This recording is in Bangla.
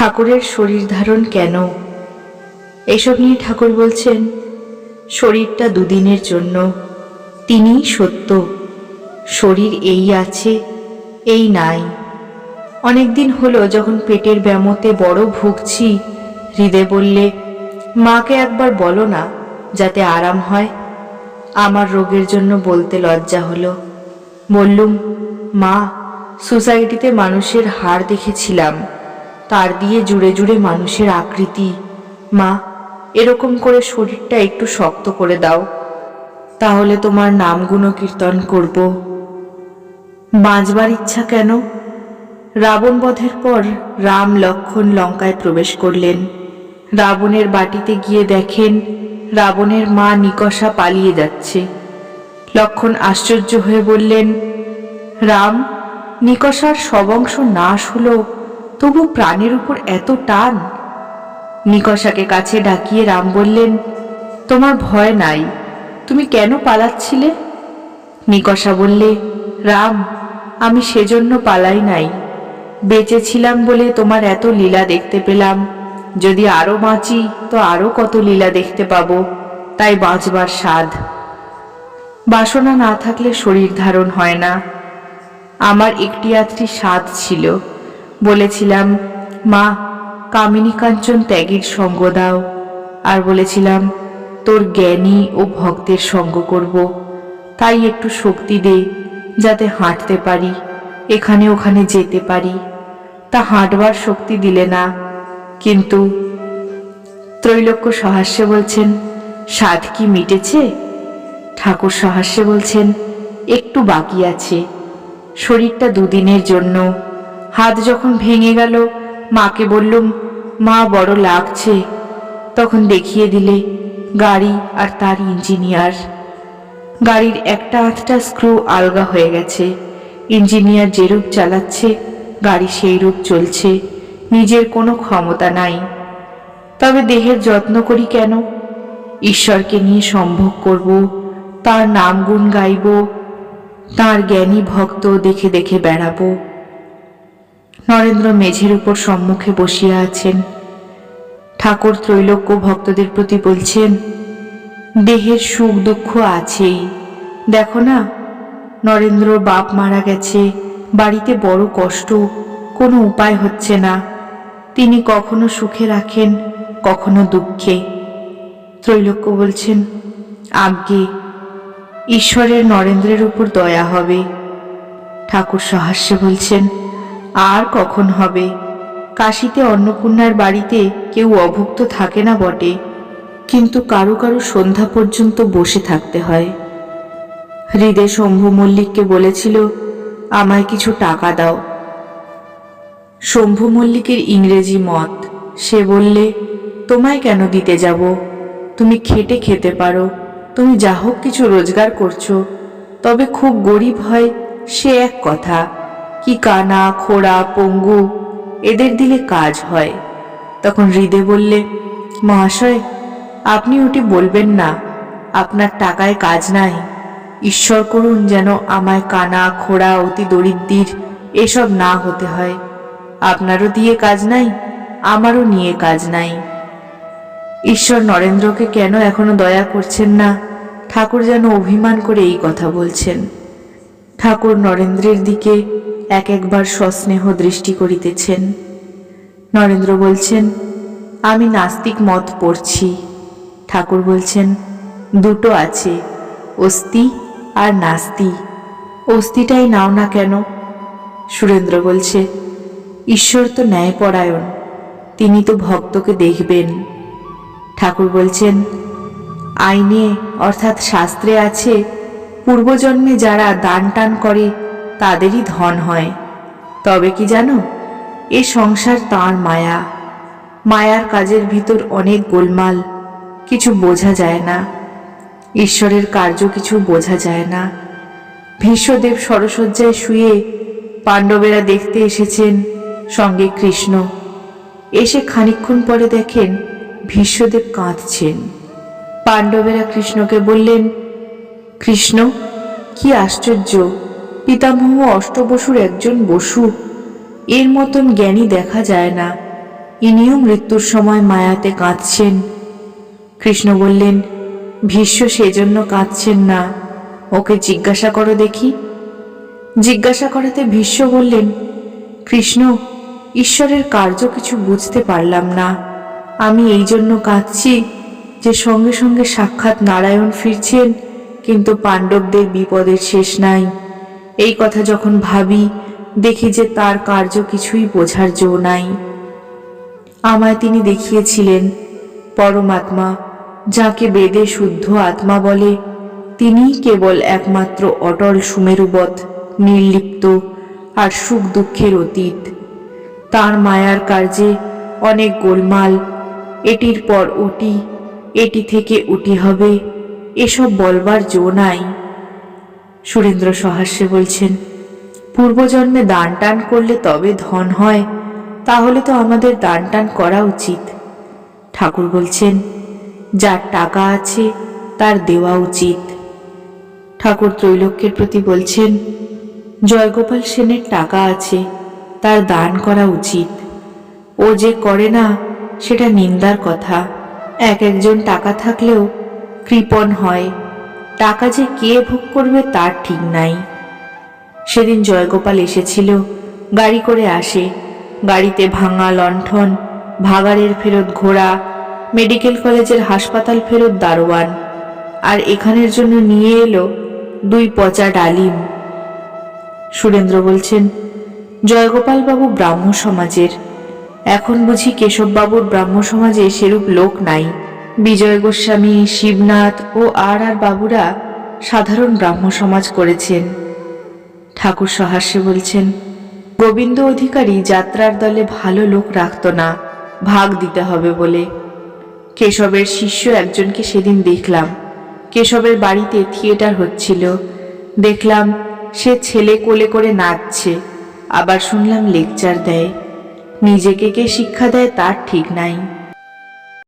ঠাকুরের শরীর ধারণ কেন? এসব নিয়ে ঠাকুর বলছেন, শরীরটা দুদিনের জন্য। তিনিই সত্য। শরীর এই আছে, এই নাই। অনেক দিন হলো যখন পেটের ব্যামোতে বড় ভুগছি, হৃদয় বললে, মাকে একবার বলো না, যাতে আরাম হয়। আমার রোগের জন্য বলতে লজ্জা হলো। বললুম, মা, সোসাইটিতে মানুষের হাড় দেখেছিলাম। তার দিয়ে জুড়ে জুড়ে মানুষের আকৃতি। মা, এরকম করে শরীরটা একটু শক্ত করে দাও। তাহলে তোমার নাম গুণকীর্তন করব। বাঁচবার ইচ্ছা কেন? রাবণ বধের পর রাম লক্ষণ লঙ্কায় প্রবেশ করলেন। রাবণের বাটিতে গিয়ে দেখেন রাবণের মা নিকষা পালিয়ে যাচ্ছে। লক্ষণ আশ্চর্য হয়ে বললেন, রাম, নিকষার সবংশ নাশ হলো তবু প্রাণের উপর এত টান। নিকষাকে কাছে ডাকিয়ে রাম বললেন, তোমার ভয় নাই, তুমি কেন পালাচ্ছিলে? নিকষা বললে, রাম, আমি সেজন্য পালাই নাই। বেঁচে ছিলাম বলে তোমার এত লীলা দেখতে পেলাম। যদি আরও বাঁচি, তো আরও কত লীলা দেখতে পাবো। তাই বাঁচবার স্বাদ। বাসনা না থাকলে শরীর ধারণ হয় না। আমার একটি আত্রি স্বাদ ছিল। বলেছিলাম, মা কামিনী কাঞ্চন ত্যাগের সঙ্গ দাও। আর বলেছিলাম, তোর জ্ঞানী ও ভক্তের সঙ্গ করব। তাই একটু শক্তি দে, যাতে হাঁটতে পারি, এখানে ওখানে যেতে পারি। তা হাঁটবার শক্তি দিলে না। কিন্তু ত্রৈলোক্য সহাস্যে বলছেন স্বাদ কি মিটেছে? ঠাকুর সহাস্যে বলছেন, একটু বাকি আছে। শরীরটা দুদিনের জন্য হাত যখন ভেঙে গেল, মাকে বললুম, মা, বড় লাগছে। তখন দেখিয়ে দিলে, গাড়ি আর তার ইঞ্জিনিয়ার। গাড়ির একটা আধটা স্ক্রু আলগা হয়ে গেছে। ইঞ্জিনিয়ার যেরূপ চালাচ্ছে, গাড়ি সেই রূপ চলছে। নিজের কোনো ক্ষমতা নাই। তবে দেহের যত্ন করি কেন? ঈশ্বরকে নিয়ে সম্ভোগ করব, তার নাম গুণ গাইব, তার জ্ঞানী ভক্ত দেখে দেখে বেড়াবো। নরেন্দ্র মেঝের উপর সম্মুখে বসিয়া আছেন। ঠাকুর ত্রৈলোক্য ভক্তদের প্রতি বলছেন, দেহের সুখ দুঃখ আছেই। দেখো না, নরেন্দ্র বাপ মারা গেছে, বাড়িতে বড় কষ্ট, কোনো উপায় হচ্ছে না। তিনি কখনো সুখে রাখেন, কখনো দুঃখে। ত্রৈলোক্য বলছেন, আজ্ঞে, ঈশ্বরের নরেন্দ্রের উপর দয়া হবে। ঠাকুর সহাস্যে বলছেন আর কখন হবে? কাশিতে অন্নপূর্ণার বাড়িতে কেউ অভুক্ত থাকে না বটে, কিন্তু কারও কারও সন্ধ্যা পর্যন্ত বসে থাকতে হয়। হৃদয় শম্ভু মল্লিককে বলেছিল, আমায় কিছু টাকা দাও। শম্ভু মল্লিকের ইংরেজি মত, সে বললে, তোমায় কেন দিতে যাব? তুমি খেটে খেতে পারো, তুমি যা হোক কিছু রোজগার করছ, তবে খুব গরিব হয় সে এক কথা। কি কানা, খোড়া, পঙ্গু, এদের দিলে কাজ হয়। তখন হৃদে বললে, মহাশয়, আপনি ওটি বলবেন না, আপনার টাকায় কাজ নাই। ঈশ্বর করুন যেন আমায় কানা, খোড়া, অতি দরিদ্রির এসব না হতে হয়। আপনারও দিয়ে কাজ নাই, আমারও নিয়ে কাজ নাই। ঈশ্বর নরেন্দ্রকে কেন এখনও দয়া করছেন না? ঠাকুর যেন অভিমান করে এই কথা বলছেন। ঠাকুর নরেন্দ্রের দিকে এক একবার সস্নেহ দৃষ্টি করিতেছেন। নরেন্দ্র বলছেন, আমি নাস্তিক মত পড়ছি। ঠাকুর বলছেন, দুটো আছে অস্তি আর নাস্তি। অস্তিটাই নাও না কেন? সুরেন্দ্র বলছে, ঈশ্বর তো ন্যায়পরায়ণ, তিনি তো ভক্তকে দেখবেন। ঠাকুর বলছেন, আইনে অর্থাৎ শাস্ত্রে আছে, পূর্বজন্মে যারা দান টান করে তাদেরই ধন হয়। তবে কি জানো, এ সংসার তার মায়া। মায়ার কাজের ভিতর অনেক গোলমাল, কিছু বোঝা যায় না। ঈশ্বরের কার্য কিছু বোঝা যায় না। ভীষ্মদেব সরসজ্জায় শুয়ে পাণ্ডবেরা দেখতে এসেছেন সঙ্গে কৃষ্ণ। এসে খানিকক্ষণ পরে দেখেন ভীষ্মদেব কাঁদছেন। পাণ্ডবেরা কৃষ্ণকে বললেন, কৃষ্ণ, কি আশ্চর্য! পিতামহ অষ্টবসুর একজন বসু। এর মতন জ্ঞানী দেখা যায় না। ইনিও মৃত্যুর সময় মায়াতে কাঁদছেন। কৃষ্ণ বললেন, ভীষ্ম সেজন্য কাঁদছেন না। ওকে জিজ্ঞাসা করো দেখি। জিজ্ঞাসা করাতে ভীষ্ম বললেন, কৃষ্ণ, ঈশ্বরের কার্য কিছু বুঝতে পারলাম না। আমি এই জন্য কাঁদছি যে সঙ্গে সঙ্গে সাক্ষাৎ নারায়ণ ফিরছেন, কিন্তু পাণ্ডবদের বিপদের শেষ নাই। এই কথা যখন ভাবি, দেখি যে তার কার্য কিছুই বোঝার জো নাই। আমায় তিনি দেখিয়েছিলেন, পরমাত্মা, যাকে বেদে শুদ্ধ আত্মা বলে, তিনিই কেবল একমাত্র অটল সুমেরুবৎ, নির্লিপ্ত আর সুখ দুঃখের অতীত। তার মায়ার কার্যে অনেক গোলমাল, এটির পর ওটি, এটি থেকে উটি হবে, এসব বলবার জো নাই। সুরেন্দ্র সহাস্যে বলছেন, পূর্বজন্মে দান টান করলে তবে ধন হয়, তাহলে তো আমাদের দান টান করা উচিত। ঠাকুর বলছেন, যার টাকা আছে, তার দেওয়া উচিত। ঠাকুর ত্রৈলোক্যের প্রতি বলছেন, জয়গোপাল সেনের টাকা আছে, তার দান করা উচিত। ও যে করে না, সেটা নিন্দার কথা। এক একজন টাকা থাকলেও কৃপণ হয় টাকা যে কে ভোগ করবে তার ঠিক নাই। সেদিন জয়গোপাল এসেছিল, গাড়ি করে আসে। গাড়িতে ভাঙা লণ্ঠন, ভাগাড়ের ফেরত ঘোড়া, মেডিকেল কলেজের হাসপাতাল ফেরত দারোয়ান। আর এখানের জন্য নিয়ে এলো দুই পচা ডালিম। সুরেন্দ্র বলছেন, জয়গোপালবাবু ব্রাহ্ম সমাজের এখন বুঝি কেশববাবুর ব্রাহ্ম সমাজে সেরূপ লোক নাই। বিজয় গোস্বামী, শিবনাথ ও আর আর বাবুরা সাধারণ ব্রাহ্ম সমাজ করেছেন। ঠাকুর সহাস্যে বলছেন, গোবিন্দ অধিকারী যাত্রার দলে ভালো লোক রাখত না, ভাগ দিতে হবে বলে। কেশবের শিষ্য একজনকে সেদিন দেখলাম। কেশবের বাড়িতে থিয়েটার হচ্ছিল। দেখলাম সে ছেলে কোলে করে নাচছে, আবার শুনলাম লেকচার দেয়। নিজেকে কে শিক্ষা দেয় তার ঠিক নাই।